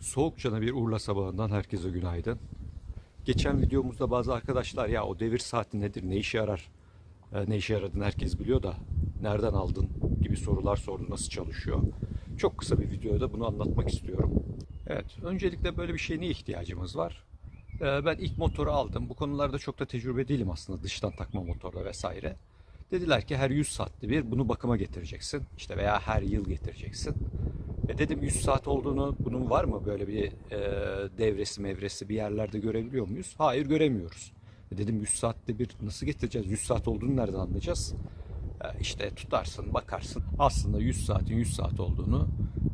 Soğukçana bir Urla sabahından herkese günaydın. Geçen videomuzda bazı arkadaşlar ya o devir saati nedir, ne işe yarar, e, ne işe yaradığını herkes biliyor da nereden aldın gibi sorular sordu, nasıl çalışıyor. Çok kısa bir videoda bunu anlatmak istiyorum. Evet, öncelikle böyle bir şeye niye ihtiyacımız var? E, Ben ilk motoru aldım. Bu konularda çok da tecrübe değilim aslında dıştan takma motorla vesaire. Dediler ki her 100 saatte bir bunu bakıma getireceksin. İşte veya her yıl getireceksin. E dedim 100 saat olduğunu, bunun var mı böyle bir e, devresi mevresi bir yerlerde görebiliyor muyuz? Hayır göremiyoruz. E dedim 100 saatte bir nasıl getireceğiz? 100 saat olduğunu nereden anlayacağız? E, işte tutarsın, bakarsın. Aslında 100 saatin 100 saat olduğunu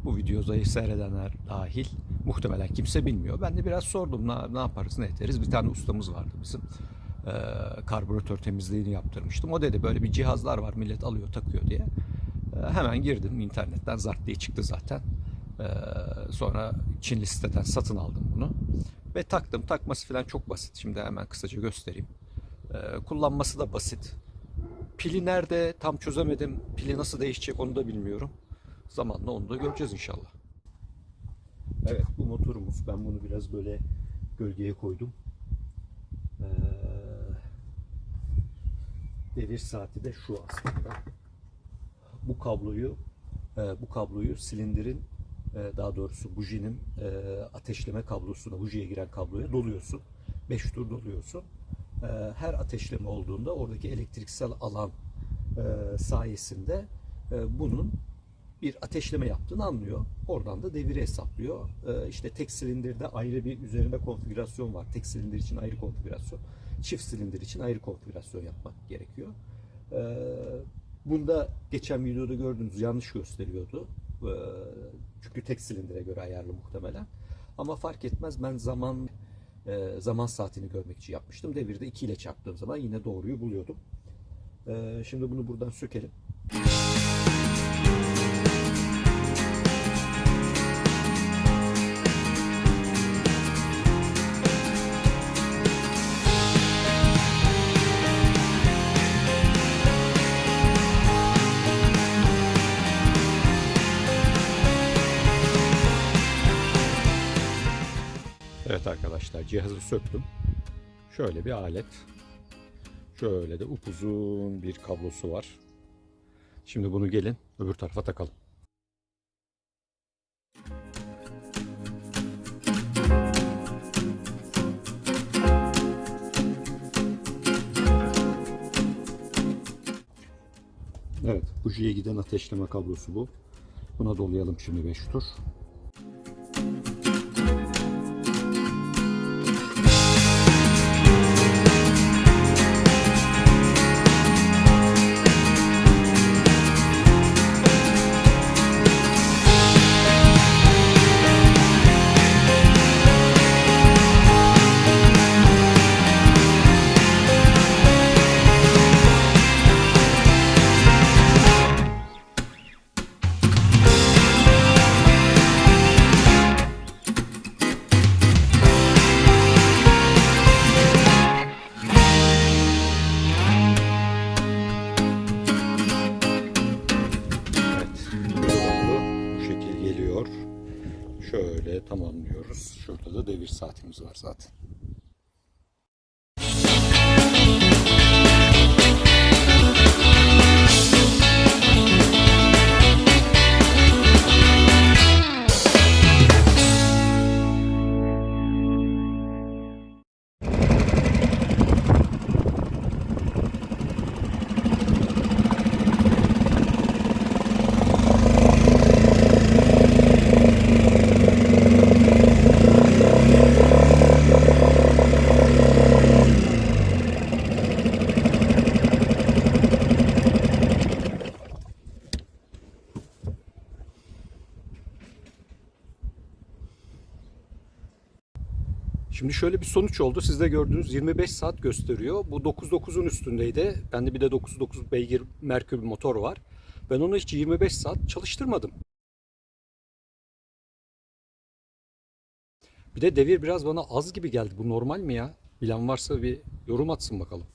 bu videoyu seyredenler dahil muhtemelen kimse bilmiyor. Ben de biraz sordum ne, ne yaparız, ne ederiz? Bir tane ustamız vardı bizim. E, karbüratör temizliğini yaptırmıştım. O dedi böyle bir cihazlar var millet alıyor takıyor diye. Ee, Hemen girdim internetten zart diye çıktı zaten. Ee, Sonra Çinli siteden satın aldım bunu. Ve taktım. Takması falan çok basit. Şimdi hemen kısaca göstereyim. Ee, Kullanması da basit. Pili nerede tam çözemedim. Pili nasıl değişecek onu da bilmiyorum. Zamanla onu da göreceğiz inşallah. Evet bu motorumuz. Ben bunu biraz böyle gölgeye koydum. Ee, devir saati de şu aslında bu kabloyu e, bu kabloyu silindirin e, daha doğrusu bujinin e, ateşleme kablosuna bujiye giren kabloya doluyorsun. 5 tur doluyorsun. E, Her ateşleme olduğunda oradaki elektriksel alan e, sayesinde e, bunun bir ateşleme yaptığını anlıyor. Oradan da deviri hesaplıyor. E, İşte tek silindirde ayrı bir üzerinde konfigürasyon var. Tek silindir için ayrı konfigürasyon. Çift silindir için ayrı konfigürasyon yapmak gerekiyor. E, Bunda geçen videoda gördüğünüz yanlış gösteriyordu. Ee, Çünkü tek silindire göre ayarlı muhtemelen. Ama fark etmez ben zaman e, zaman saatini görmek için yapmıştım. Devirde 2 ile çarptığım zaman yine doğruyu buluyordum. Ee, Şimdi bunu buradan sökelim. Evet arkadaşlar cihazı söktüm. Şöyle bir alet. Şöyle de upuzun bir kablosu var. Şimdi bunu gelin öbür tarafa takalım. Evet, bujiye giden ateşleme kablosu bu. Buna dolayalım şimdi 5 tur. Şöyle tamamlıyoruz. Şurada da devir saatimiz var zaten. Şimdi şöyle bir sonuç oldu. Siz de gördüğünüz 25 saat gösteriyor. Bu 9.9'un üstündeydi. Bende bir de 9.9 beygir Merkür motor var. Ben onu hiç 25 saat çalıştırmadım. Bir de devir biraz bana az gibi geldi. Bu normal mi ya? Bilen varsa bir yorum atsın bakalım.